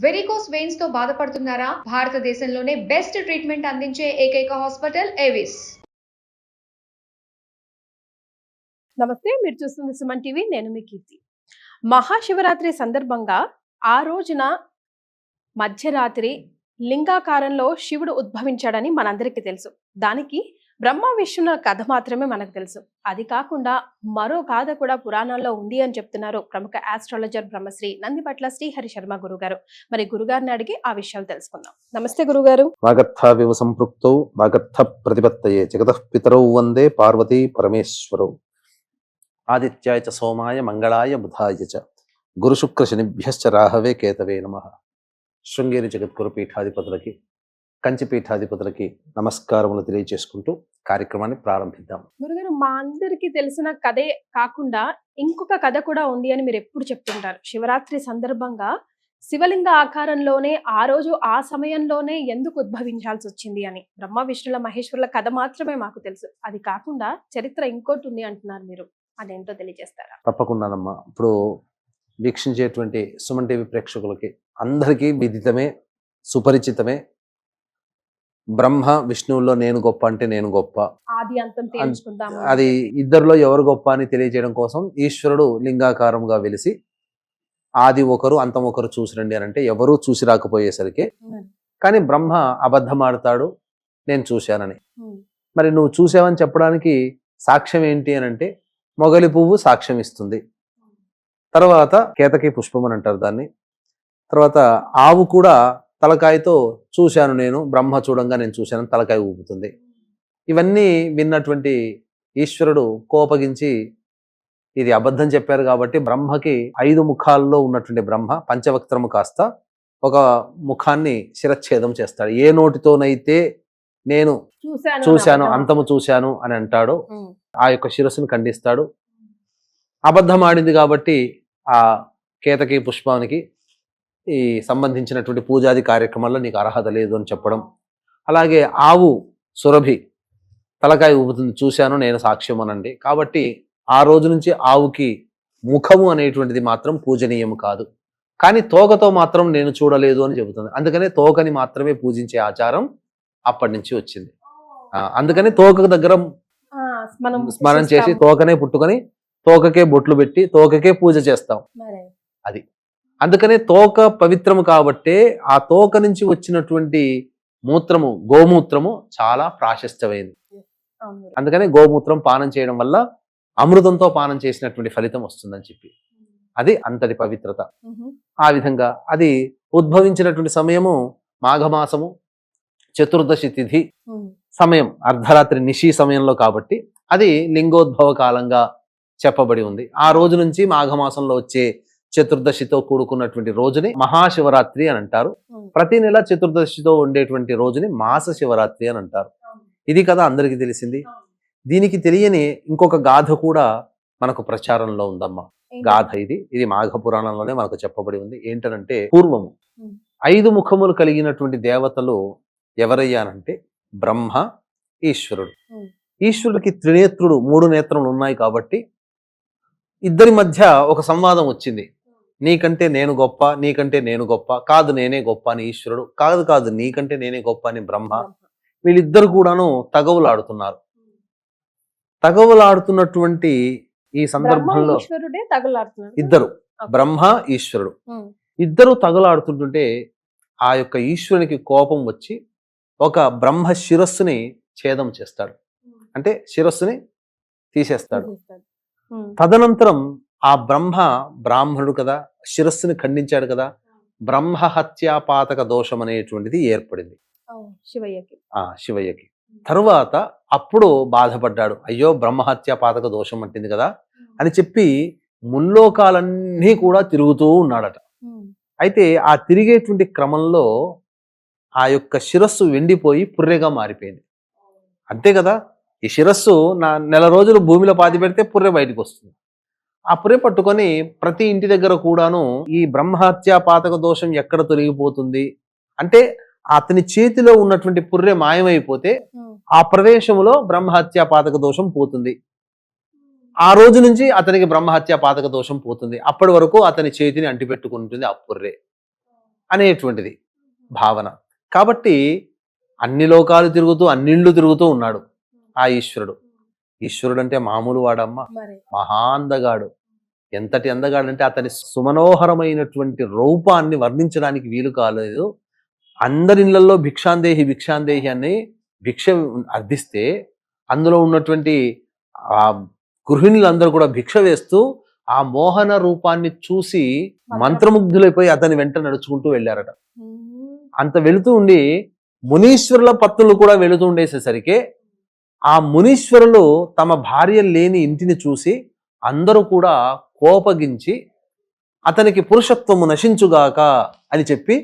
Varicose వెయిన్స్తో బాధపడుతున్నారా? భారతదేశంలోనే best treatment అందించే ఏకైక హాస్పిటల్ ఏవిస్ నమస్తే మీరు చూస్తుంది సుమన్ టీవీ నేను మీ కీర్తి. మహాశివరాత్రి సందర్భంగా ఆ రోజున మధ్యరాత్రి లింగాకారంలో శివుడు ఉద్భవించాడని మనందరికీ తెలుసు. దానికి బ్రహ్మ విష్ణుల కథ మాత్రమే మనకు తెలుసు. అది కాకుండా మరో కథ కూడా పురాణాల్లో ఉంది అని చెప్తున్నారు ప్రముఖ ఆస్ట్రాలజర్ బ్రహ్మశ్రీ నందిపట్ల శ్రీహరి శర్మ గురుగారు. మరి గురుగారిని అడిగి ఆ విషయాలు తెలుసుకుందాం. నమస్తే గురుగారు. వాగర్థావివ సంపృక్తౌ వాగర్థ ప్రతిపత్తయే జగత పితరౌ వందే పార్వతీ పరమేశ్వరౌ. ఆదిత్యాయ చ సోమాయ మంగళాయ బుధాయ చ. గురుశుక్ర శనిభ్యశ్చ రాహవే కేతవే నమ. శృంగేరి జగద్గురు పీఠాధిపతులకి కంచి పీఠాధిపతులకి నమస్కారములు తెలియజేసుకుంటూ కార్యక్రమాన్ని ప్రారంభిద్దాం. గురుగారు మా అందరికీ తెలిసిన కథే కాకుండా ఇంకొక కథ కూడా ఉంది అని మీరు ఎప్పుడు చెప్తుంటారు. శివరాత్రి సందర్భంగా శివలింగ ఆకారంలోనే ఆ రోజు ఆ సమయంలోనే ఎందుకు ఉద్భవించాల్సి వచ్చింది అని బ్రహ్మ విష్ణుల మహేశ్వరుల కథ మాత్రమే మాకు తెలుసు. అది కాకుండా చరిత్ర ఇంకోటి ఉంది అంటున్నారు మీరు. అదేంటో తెలియజేస్తారా? తప్పకుండానమ్మా. ఇప్పుడు వీక్షించేటువంటి సుమన్ టీవీ ప్రేక్షకులకి అందరికీ విదితమే సుపరిచితమే బ్రహ్మ విష్ణువుల్లో నేను గొప్ప అంటే నేను గొప్ప. ఆది అంతం తేల్చుకుందాము అది ఇద్దరిలో ఎవరు గొప్ప అని తెలియజేయడం కోసం ఈశ్వరుడు లింగాకారంగా వెలిసి ఆది ఒకరు అంతం ఒకరు చూసిరండి అని అంటే ఎవరూ చూసి రాకపోయేసరికి కానీ బ్రహ్మ అబద్ధం ఆడతాడు నేను చూశానని. మరి నువ్వు చూసావని చెప్పడానికి సాక్ష్యం ఏంటి అని అంటే మొగలి పువ్వు సాక్ష్యం ఇస్తుంది. తర్వాత కేతకి పుష్పం అని అంటారు దాన్ని. తర్వాత ఆవు కూడా తలకాయతో చూశాను నేను బ్రహ్మ చూడంగా నేను చూశాను తలకాయ ఊపుతుంది. ఇవన్నీ విన్నటువంటి ఈశ్వరుడు కోపగించి ఇది అబద్ధం చెప్పారు కాబట్టి బ్రహ్మకి ఐదు ముఖాల్లో ఉన్నటువంటి బ్రహ్మ పంచవక్త్రము కాస్త ఒక ముఖాన్ని శిరచ్ఛేదం చేస్తాడు. ఏ నోటితోనైతే నేను చూశాను అంతము చూశాను అని అంటాడు ఆ యొక్క శిరస్సును ఖండిస్తాడు. అబద్ధం ఆడింది కాబట్టి ఆ కేతకి పుష్పానికి ఈ సంబంధించినటువంటి పూజాది కార్యక్రమాల్లో నీకు అర్హత లేదు అని చెప్పడం. అలాగే ఆవు సురభి తలకాయ ఊపుతుంది చూశాను నేను సాక్ష్యం అనండి. కాబట్టి ఆ రోజు నుంచి ఆవుకి ముఖము అనేటువంటిది మాత్రం పూజనీయము కాదు. కానీ తోకతో మాత్రం నేను చూడలేదు అని చెబుతుంది. అందుకనే తోకని మాత్రమే పూజించే ఆచారం అప్పటి నుంచి వచ్చింది. అందుకని తోక దగ్గర స్మరణ చేసి. తోకనే పుట్టుకొని తోకకే బొట్లు పెట్టి తోకకే పూజ చేస్తాం. మరే. అందుకనే తోక పవిత్రము కాబట్టే ఆ తోక నుంచి వచ్చినటువంటి మూత్రము గోమూత్రము చాలా ప్రాశస్త్యమైంది. అందుకనే గోమూత్రం పానం చేయడం వల్ల అమృతంతో పానం చేసినటువంటి ఫలితం వస్తుందని చెప్పి. అది అంతటి పవిత్రత. ఆ విధంగా అది ఉద్భవించినటువంటి సమయము మాఘమాసము చతుర్దశి తిథి సమయం అర్ధరాత్రి నిశి సమయంలో కాబట్టి అది లింగోద్భవ కాలంగా చెప్పబడి ఉంది. ఆ రోజు నుంచి మాఘమాసంలో వచ్చే చతుర్దశితో కూడుకున్నటువంటి రోజుని మహాశివరాత్రి అని అంటారు. ప్రతి నెల చతుర్దశితో ఉండేటువంటి రోజుని మాస శివరాత్రి అని అంటారు. ఇది కదా అందరికీ తెలిసింది. దీనికి తెలియని ఇంకొక గాథ కూడా మనకు ప్రచారంలో ఉందమ్మా? గాథ ఇది. ఇది మాఘ పురాణంలోనే మనకు చెప్పబడి ఉంది. ఏంటనంటే పూర్వము. ఐదు ముఖములు కలిగినటువంటి దేవతలు ఎవరయ్యానంటే బ్రహ్మ ఈశ్వరుడు. ఈశ్వరుడికి త్రినేత్రుడు మూడు నేత్రములు ఉన్నాయి కాబట్టి ఇద్దరి మధ్య ఒక సంవాదం వచ్చింది. నీకంటే నేను గొప్ప నీకంటే నేను గొప్ప కాదు నేనే గొప్ప అని ఈశ్వరుడు కాదు కాదు నీకంటే నేనే గొప్ప అని బ్రహ్మ. వీళ్ళిద్దరు కూడాను తగవులాడుతున్నారు. తగవులాడుతున్నటువంటి ఈ సందర్భంలో ఇద్దరు. బ్రహ్మ ఈశ్వరుడు. ఇద్దరు తగులాడుతుంటుంటే ఆ యొక్క ఈశ్వరునికి కోపం వచ్చి ఒక బ్రహ్మ శిరస్సుని ఛేదం చేస్తాడు. అంటే శిరస్సుని తీసేస్తాడు. తదనంతరం ఆ బ్రహ్మ బ్రాహ్మణుడు కదా శిరస్సుని ఖండించాడు కదా బ్రహ్మ హత్యాపాతక దోషం అనేటువంటిది ఏర్పడింది శివయ్యకి. ఆ శివయ్యకి. తరువాత అప్పుడు బాధపడ్డాడు అయ్యో బ్రహ్మహత్య పాతక దోషం అంటింది కదా అని చెప్పి ముల్లోకాలన్నీ కూడా తిరుగుతూ ఉన్నాడట. అయితే ఆ తిరిగేటువంటి క్రమంలో ఆ యొక్క శిరస్సు వెండిపోయి పుర్రెగా మారిపోయింది. అంతే కదా ఈ శిరస్సు నా నెల రోజులు భూమిలో పాతి పెడితే పుర్రె బయటకు వస్తుంది. ఆ పుర్రె పట్టుకొని ప్రతి ఇంటి దగ్గర కూడాను ఈ బ్రహ్మహత్య పాతక దోషం ఎక్కడ తొలగిపోతుంది? అంటే అతని చేతిలో ఉన్నటువంటి పుర్రె మాయమైపోతే ఆ ప్రదేశంలో బ్రహ్మహత్య పాతక దోషం పోతుంది. ఆ రోజు నుంచి అతనికి బ్రహ్మహత్య పాతక దోషం పోతుంది. అప్పటి వరకు అతని చేతిని అంటిపెట్టుకుంటుంది ఆ పుర్రె అనేటువంటిది భావన. కాబట్టి అన్ని లోకాలు తిరుగుతూ అన్నిళ్ళు తిరుగుతూ ఉన్నాడు ఆ ఈశ్వరుడు. ఈశ్వరుడు అంటే మామూలు వాడమ్మ. మరి. మహా అందగాడు ఎంతటి అందగాడు అంటే అతని సుమనోహరమైనటువంటి రూపాన్ని వర్ణించడానికి వీలు కాలేదు అందరి ఇళ్ళలో భిక్షాందేహి భిక్షాందేహి అని భిక్ష అర్థిస్తే అందులో ఉన్నటువంటి ఆ గృహిణులందరూ కూడా భిక్ష వేస్తూ ఆ మోహన రూపాన్ని చూసి మంత్రముగ్ధులైపోయి అతని వెంట నడుచుకుంటూ వెళ్ళారట. అంత వెళుతూ ఉండి మునీశ్వరుల పత్తులు కూడా వెళుతూ ఉండేసేసరికి ఆ మునీశ్వరులు తమ భార్య లేని ఇంటిని చూసి అందరూ కూడా కోపగించి అతనికి పురుషత్వము నశించుగాక అని చెప్పి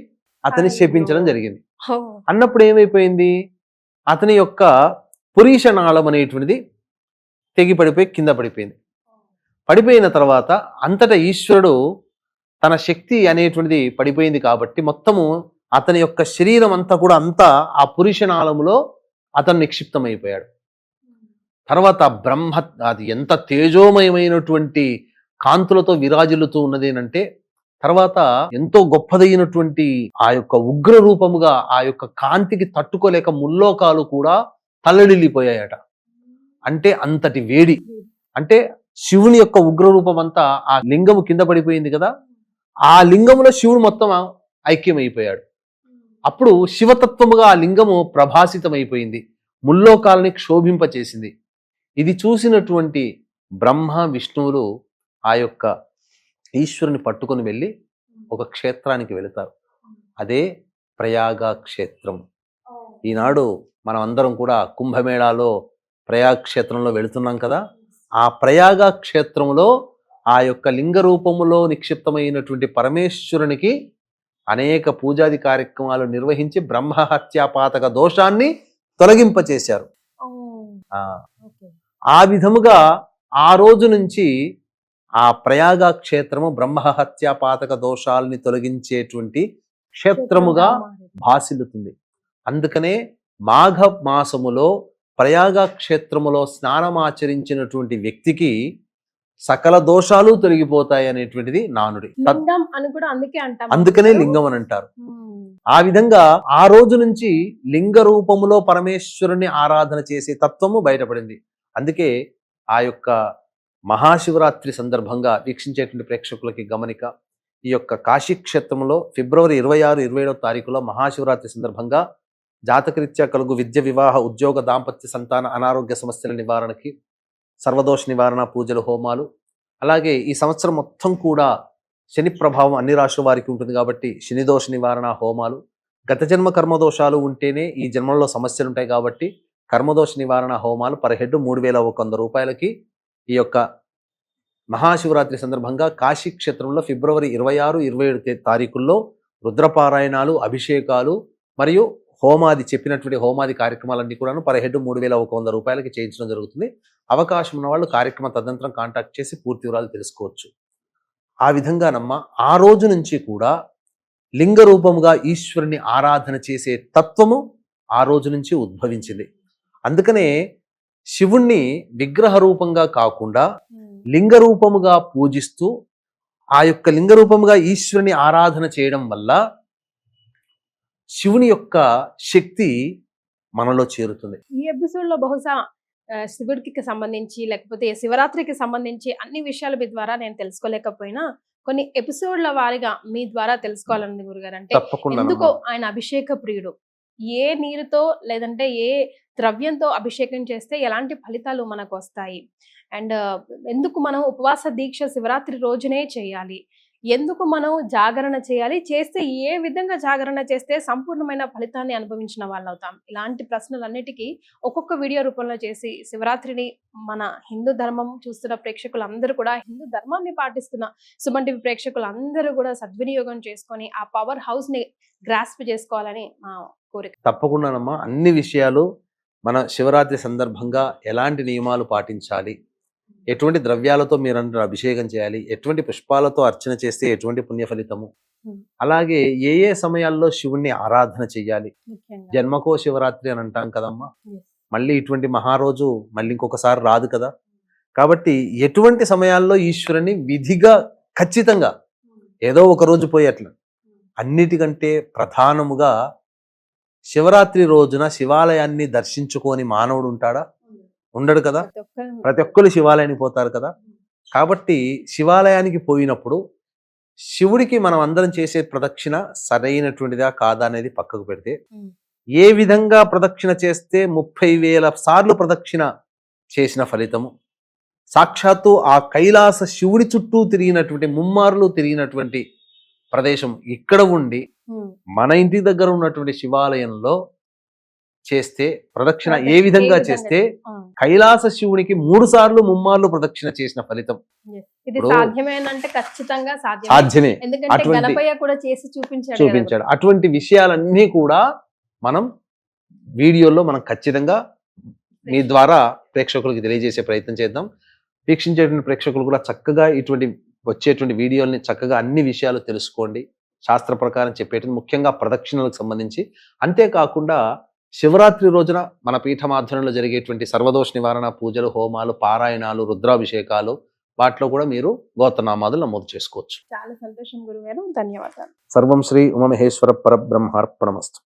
అతని. శపించడం జరిగింది. అన్నప్పుడు ఏమైపోయింది అతని యొక్క పురీషనాళం అనేటువంటిది తెగి పడిపోయి కింద పడిపోయింది పడిపోయిన తర్వాత అంతటా ఈశ్వరుడు తన శక్తి అనేటువంటిది పడిపోయింది కాబట్టి మొత్తము అతని యొక్క శరీరం అంతా కూడా అంతా ఆ పురుషనాళములో అతను నిక్షిప్తమైపోయాడు తర్వాత బ్రహ్మ అది ఎంత తేజోమయమైనటువంటి కాంతులతో విరాజిల్లుతూ ఉన్నదేనంటే తర్వాత ఎంతో గొప్పదైనటువంటి ఆ యొక్క ఉగ్ర రూపముగా ఆ యొక్క కాంతికి తట్టుకోలేక ముల్లోకాలు కూడా తల్లడిల్లిపోయాయట. అంటే అంతటి వేడి. అంటే శివుని యొక్క ఉగ్ర రూపం అంతా ఆ లింగము కింద పడిపోయింది కదా ఆ లింగములో శివుడు మొత్తం ఐక్యమైపోయాడు. అప్పుడు శివతత్వముగా ఆ లింగము ప్రభాసితమైపోయింది ముల్లోకాలని క్షోభింపచేసింది. ఇది చూసినటువంటి బ్రహ్మ విష్ణువులు ఆ యొక్క ఈశ్వరుని పట్టుకొని వెళ్ళి ఒక క్షేత్రానికి వెళతారు. అదే ప్రయాగ క్షేత్రం ఈనాడు మనం అందరం కూడా కుంభమేళాలో ప్రయాగ క్షేత్రంలో వెళుతున్నాం కదా. ఆ ప్రయాగ క్షేత్రంలో ఆ యొక్క లింగ రూపములో నిక్షిప్తమైనటువంటి పరమేశ్వరునికి అనేక పూజాది కార్యక్రమాలు నిర్వహించి బ్రహ్మహత్యాపాతక దోషాన్ని తొలగింపచేశారు. ఆ విధముగా ఆ రోజు నుంచి ఆ ప్రయాగ క్షేత్రము బ్రహ్మహత్యాపాతక దోషాలని తొలగించేటువంటి క్షేత్రముగా. భాసిల్లుతుంది అందుకనే మాఘ మాసములో ప్రయాగ క్షేత్రములో స్నానమాచరించినటువంటి వ్యక్తికి సకల దోషాలు తొలగిపోతాయి అనేటువంటిది నానుడి అందుకనే లింగం అని అంటారు. ఆ విధంగా ఆ రోజు నుంచి లింగ రూపములో పరమేశ్వరుని ఆరాధన చేసే తత్వము బయటపడింది అందుకే ఆ యొక్క మహాశివరాత్రి సందర్భంగా వీక్షించేటువంటి ప్రేక్షకులకి గమనిక ఈ యొక్క కాశీ క్షేత్రంలో ఫిబ్రవరి ఇరవై ఆరు ఇరవై ఏడవ తారీఖులో మహాశివరాత్రి సందర్భంగా జాతకరీత్యా కలుగు విద్య వివాహ ఉద్యోగ దాంపత్య సంతాన అనారోగ్య సమస్యల నివారణకి సర్వదోష నివారణ పూజలు హోమాలు అలాగే ఈ సంవత్సరం మొత్తం కూడా శని ప్రభావం అన్ని రాశుల వారికి ఉంటుంది కాబట్టి శనిదోష నివారణ హోమాలు గత జన్మ కర్మదోషాలు ఉంటేనే ఈ జన్మలో సమస్యలు ఉంటాయి కాబట్టి కర్మదోష నివారణ హోమాలు పర్ హెడ్ మూడు వేల ఒక వంద రూపాయలకి ఈ యొక్క మహాశివరాత్రి సందర్భంగా కాశీ క్షేత్రంలో ఫిబ్రవరి ఇరవై ఆరు ఇరవై ఏడు తారీఖుల్లో రుద్రపారాయణాలు అభిషేకాలు మరియు హోమాది చెప్పినటువంటి హోమాది కార్యక్రమాలన్నీ కూడాను పర్ హెడ్ మూడు వేల ఒక వంద రూపాయలకి చేయించడం జరుగుతుంది. అవకాశం ఉన్న వాళ్ళు కార్యక్రమ తదనంతరం కాంటాక్ట్ చేసి పూర్తి వివరాలు తెలుసుకోవచ్చు. ఆ విధంగానమ్మ ఆ రోజు నుంచి కూడా లింగ రూపముగా ఈశ్వరుని ఆరాధన చేసే తత్వము ఆ రోజు నుంచి ఉద్భవించింది. అందుకనే శివుణ్ణి విగ్రహ రూపంగా కాకుండా. లింగ రూపముగా పూజిస్తూ ఆ యొక్క లింగ రూపముగా ఈశ్వరుని ఆరాధన చేయడం వల్ల శివుని యొక్క శక్తి మనలో చేరుతుంది. ఈ ఎపిసోడ్లో బహుశా శివుడికి సంబంధించి లేకపోతే శివరాత్రికి సంబంధించి అన్ని విషయాలు మీ ద్వారా నేను తెలుసుకోలేకపోయినా కొన్ని ఎపిసోడ్ల వారిగా మీ ద్వారా తెలుసుకోవాలని గురుగారు. అంటే ఎందుకో ఆయన అభిషేక ప్రియుడు. ఏ నీరుతో లేదంటే ఏ ద్రవ్యంతో అభిషేకం చేస్తే ఎలాంటి ఫలితాలు మనకు వస్తాయి? అండ్ ఎందుకు మనం ఉపవాస దీక్ష శివరాత్రి రోజునే చేయాలి? ఎందుకు మనం జాగరణ చేయాలి? చేస్తే ఏ విధంగా జాగరణ చేస్తే సంపూర్ణమైన ఫలితాన్ని అనుభవించిన వాళ్ళు అవుతాం ఇలాంటి ప్రశ్నలన్నిటికీ ఒక్కొక్క వీడియో రూపంలో చేసి శివరాత్రిని మన హిందూ ధర్మం చూస్తున్న ప్రేక్షకులందరూ కూడా హిందూ ధర్మాన్ని పాటిస్తున్న సుమన్ టీవీ ప్రేక్షకులందరూ కూడా సద్వినియోగం చేసుకొని ఆ పవర్ హౌస్ని గ్రాస్ప్ చేసుకోవాలని మా కోరిక. తప్పకుండానమ్మా. అన్ని విషయాలు మన శివరాత్రి సందర్భంగా ఎలాంటి నియమాలు పాటించాలి? ఎటువంటి ద్రవ్యాలతో మీరు అంటారు అభిషేకం చేయాలి? ఎటువంటి పుష్పాలతో అర్చన చేస్తే ఎటువంటి పుణ్య ఫలితము? Hmm. అలాగే ఏ ఏ సమయాల్లో శివుణ్ణి ఆరాధన చెయ్యాలి? జన్మకో శివరాత్రి అని అంటాం కదమ్మా. మళ్ళీ ఇటువంటి మహారోజు మళ్ళీ ఇంకొకసారి రాదు కదా? కాబట్టి ఎటువంటి సమయాల్లో ఈశ్వరుని విధిగా ఖచ్చితంగా ఏదో ఒక రోజు పోయి అట్లా అన్నిటికంటే ప్రధానముగా శివరాత్రి రోజున శివాలయాన్ని దర్శించుకొని మానవుడు ఉంటాడా? ఉండడు కదా ప్రతి ఒక్కరు శివాలయానికి పోతారు కదా కాబట్టి శివాలయానికి పోయినప్పుడు శివుడికి మనం అందరం చేసే ప్రదక్షిణ సరైనటువంటిదా కాదా అనేది పక్కకు పెడితే. ఏ విధంగా ప్రదక్షిణ చేస్తే ముప్పై వేల సార్లు ప్రదక్షిణ చేసిన ఫలితము సాక్షాత్తు ఆ కైలాస శివుడి చుట్టూ తిరిగినటువంటి ముమ్మార్లు తిరిగినటువంటి ప్రదేశం ఇక్కడ ఉండి. మన ఇంటి దగ్గర ఉన్నటువంటి శివాలయంలో చేస్తే ప్రదక్షిణ ఏ విధంగా చేస్తే కైలాస శివునికి మూడు సార్లు ముమ్మార్లు ప్రదక్షిణ చేసిన ఫలితం. సాధ్యమే. చూపించాడు అటువంటి విషయాలన్నీ కూడా మనం వీడియోలో మనం ఖచ్చితంగా మీ ద్వారా ప్రేక్షకులకు తెలియజేసే ప్రయత్నం చేద్దాం. వీక్షించేటువంటి ప్రేక్షకులు కూడా చక్కగా ఇటువంటి వచ్చేటువంటి వీడియోల్ని చక్కగా అన్ని విషయాలు తెలుసుకోండి. శాస్త్ర ప్రకారం చెప్పేటువంటి ముఖ్యంగా ప్రదక్షిణలకు సంబంధించి. అంతేకాకుండా శివరాత్రి రోజున మన పీఠమాధ్వర్యంలో జరిగేటువంటి సర్వదోష నివారణ పూజలు హోమాలు పారాయణాలు రుద్రాభిషేకాలు వాటిలో కూడా మీరు గోత్రనామాదులు నమోదు చేసుకోవచ్చు. చాలా సంతోషం గురుగారు. ధన్యవాదాలు. సర్వం శ్రీ ఉమమహేశ్వర పరబ్రహ్మార్పణమస్తు.